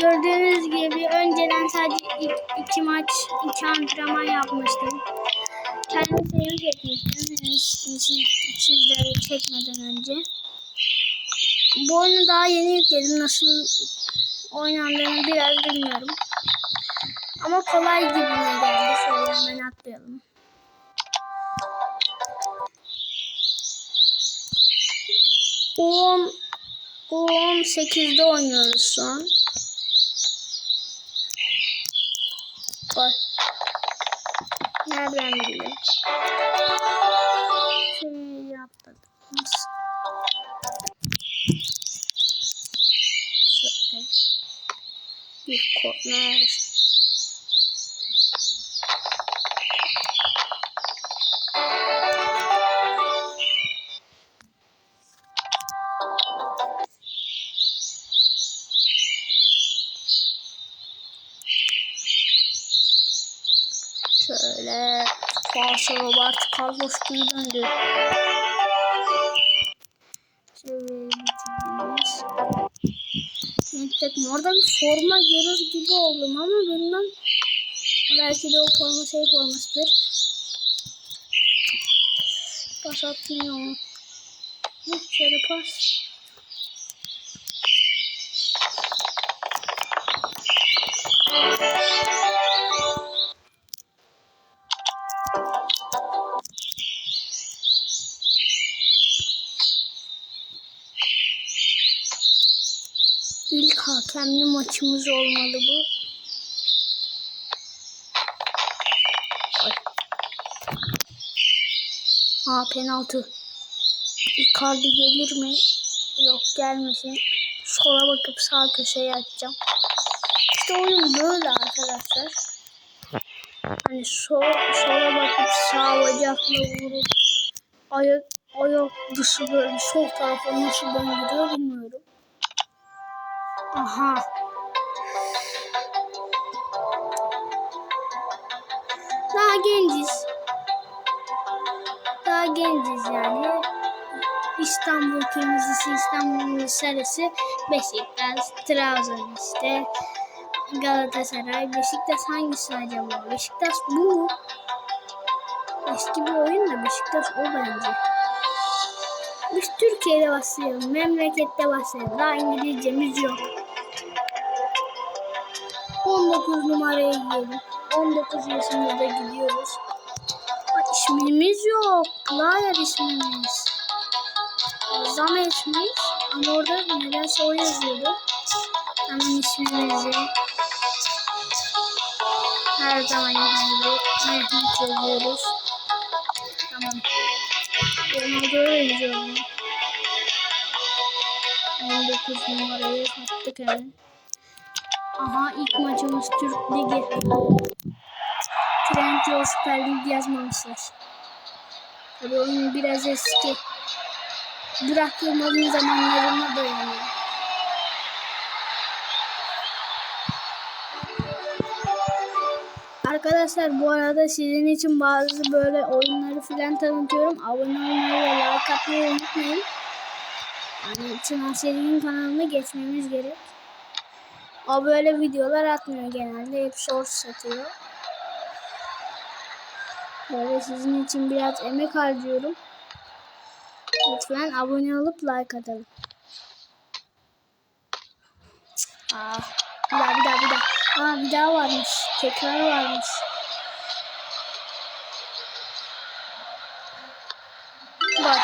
Gördüğünüz gibi önceden sadece iki maç, iki antrenman yapmıştım. Kendimi tebrik etmiştim. Yani siz- sizlere çekmeden önce. Bu oyunu daha yeni yükledim. Nasıl oynandığını biraz bilmiyorum. Ama kolay gibime geldi. Şöyle hemen atlayalım. On, 18'de oynuyoruz şu an. Gol. Nereden? Şöyle atladım. Nasıl? Şöyle. Bir korner. Falso Robert Carlos gibi döndü. Şöyle. Orada bir forma görür gibi oldum ama bilmem. Belki de o forma şey formasıdır. Pas atmıyor. Şöyle pas. İlk hakemli maçımız olmalı bu. Ay. Ha penaltı. Icardi gelir mi? Yok gelmesin. Sola bakıp sağ köşeye atacağım. İşte oyun böyle arkadaşlar. Hani sol, sola bakıp sağ bacakla vurup ayak, ayak dışı böyle sol tarafa nasıl döndürüyor bilmiyorum. Aha. Daha genciz. Daha genciz yani. İstanbul Kırmızısı, İstanbul Sarısı, Beşiktaş, Trabzon işte. Galatasaray, Beşiktaş hangisi acaba? Beşiktaş bu mu? Eski bir oyun da Beşiktaş o bence. Biz Türkiye'de başlayalım, memlekette başlayalım. Daha İngilizcemiz yok. 19 numaraya gidiyorum. 19 yaşımızda gidiyoruz. Aa, ismimiz yok. Player ismimiz. Zam ismiz. Ama orada nedense o yazıyordu. Hemen ismimizi. Her zaman gibi Mehmet yazıyoruz. Tamam. Ronaldo'ya yazıyorum. 19 numarayı attık hemen. Aha ilk maçımız Türk Ligi. Trendyol Süper Lig yazmamışlar. Tabii oyun biraz eski. Burak Yılmaz'ın zamanlarına dayanıyor. Arkadaşlar bu arada sizin için bazı böyle oyunları filan tanıtıyorum. Abone olmayı ve like atmayı unutmayın. Yani Çınar Şelik'in kanalına geçmemiz gerek. O böyle videolar atmıyor genelde. Hep shorts atıyor. Böyle sizin için biraz emek harcıyorum. Lütfen abone olup like atalım. Aa, bir daha bir daha bir daha. Aa bir daha varmış. Tekrar varmış. Bak.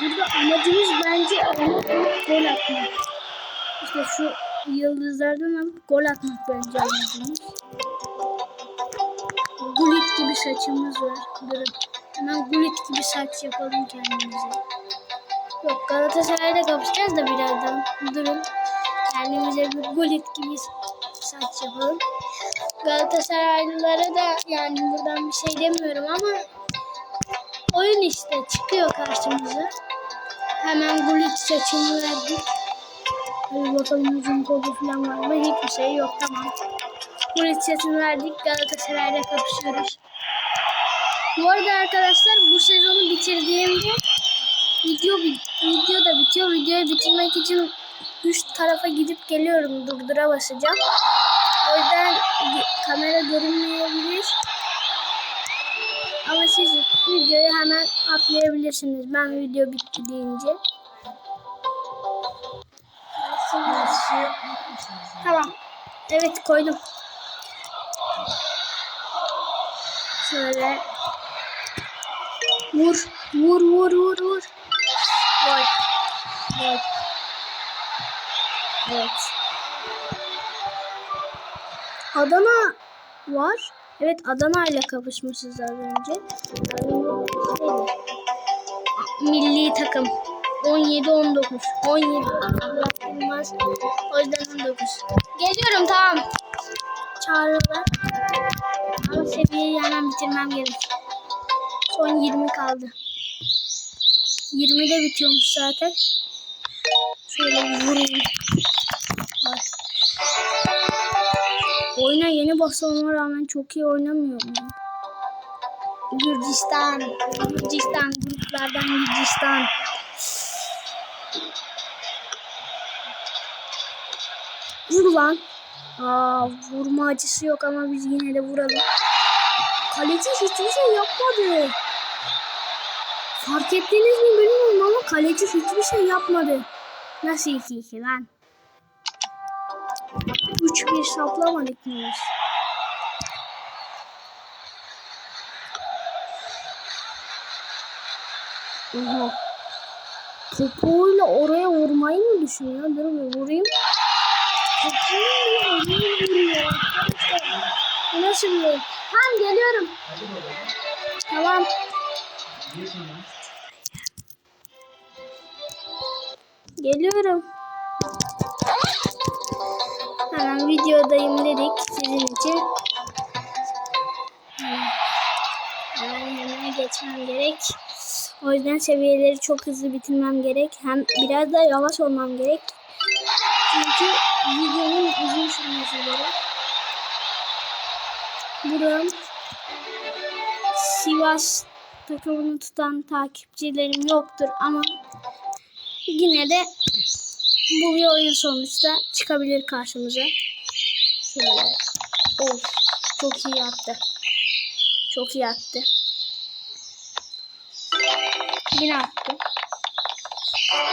Burada amacımız bence alıp gol atmak. İşte şu yıldızlardan alıp gol atmak bence amacımız. Gullit gibi saçımız var. Durun. Hemen Gullit gibi saç yapalım kendimize. Yok Galatasaray'da kapışacağız da birazdan. Durun. Kendimize bir Gullit gibi saç yapalım. Galatasaraylılara da yani buradan bir şey demiyorum ama oyun işte çıkıyor karşımıza. Hemen Gullit saçımı verdik. Hadi bakalım uzun kolu falan var mı? Hiçbir şey yok tamam. Saçını verdik. Galatasaray'la kapışıyoruz. Bu arada arkadaşlar bu sezonu bitirdiğimde video, video da bitiyor. Videoyu bitirmek için üst tarafa gidip geliyorum. Durdura basacağım. O yüzden kamera görünmeyebilir. Ama siz videoyu hemen atlayabilirsiniz. Ben video bitti deyince. Tamam. Evet koydum. Şöyle. Vur. Vur vur vur vur. Gol. Gol. Evet. Adana var. Evet Adana ile kapışmışız az önce. Milli takım. 17-19. 17. Burak Yılmaz. O yüzden 19. Geliyorum tamam. Çağırıyorlar. Ama seviyeyi hemen bitirmem gerek. Son 20 kaldı. 20'de bitiyormuş zaten. Şöyle bir vurayım. Bak. Oyuna yeni basmama rağmen çok iyi oynamıyorum. ya. Gürcistan, Gürcistan, gruplardan Gürcistan. Vur lan. Aa, vurma acısı yok ama biz yine de vuralım. Kaleci hiçbir şey yapmadı. Fark ettiniz mi bilmiyorum ama kaleci hiçbir şey yapmadı. Nasıl 2-2 lan? 3-1 saplamadık mı biz? Oha. Topuyla oraya vurmayı mı düşünüyor? Dur bir vurayım. Nasıl bir oyun? Tamam geliyorum. Tamam. Geliyorum. Hemen videodayım dedik sizin için. Hemen geçmem gerek. O yüzden seviyeleri çok hızlı bitirmem gerek. Hem biraz da yavaş olmam gerek. Çünkü videonun uzun sürmesi gerek. Buram Sivas takımını tutan takipçilerim yoktur ama yine de bu bir oyun sonuçta çıkabilir karşımıza. Şöyle. Of. Çok iyi attı. Çok iyi attı. Yine attı.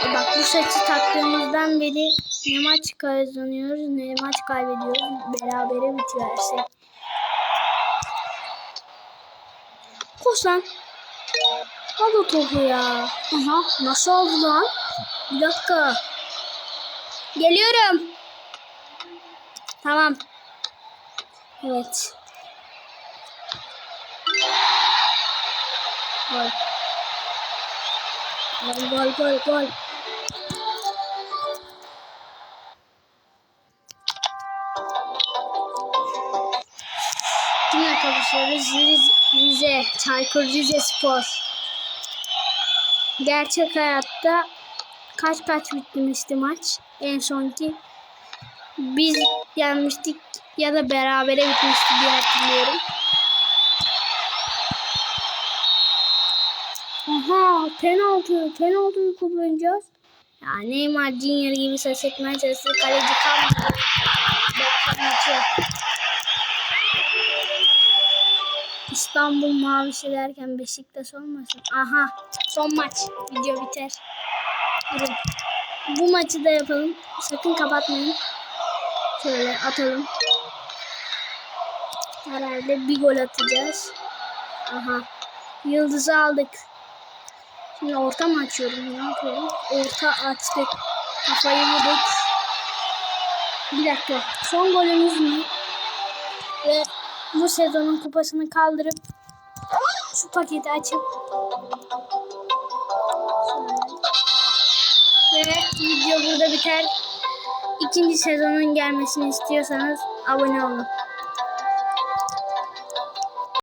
E bak bu saçı taktığımızdan beri ne maç kazanıyoruz ne maç kaybediyoruz. Berabere bitiyor her şey. Koş lan. Al o topu ya. Aha nasıl oldu lan? Bir dakika. Geliyorum. Tamam. Evet. Gol. Gol gol gol gol. Yine kapışıyoruz. Rize, Rize, Çaykur Rizespor. Gerçek hayatta kaç kaç bitmişti maç? En sonki biz yenmiştik ya da berabere bitmişti diye hatırlıyorum. Aha penaltı. Penaltıyı kullanacağız. Ya Neymar Junior gibi ses etmeye çalıştı. Kaleci kalmadı. Bekle İstanbul mavisi derken Beşiktaş olmasın. Aha son maç. Video biter. Durun. Bu maçı da yapalım. Sakın kapatmayın. Şöyle atalım. Herhalde bir gol atacağız. Aha. Yıldızı aldık. Şimdi orta mı açıyorum? Ne yapıyorum? Orta açtık. Kafayı vurduk. Bir dakika. Son golümüz mü? Bu sezonun kupasını kaldırıp şu paketi açıp. Ve video burada biter. İkinci sezonun gelmesini istiyorsanız abone olun.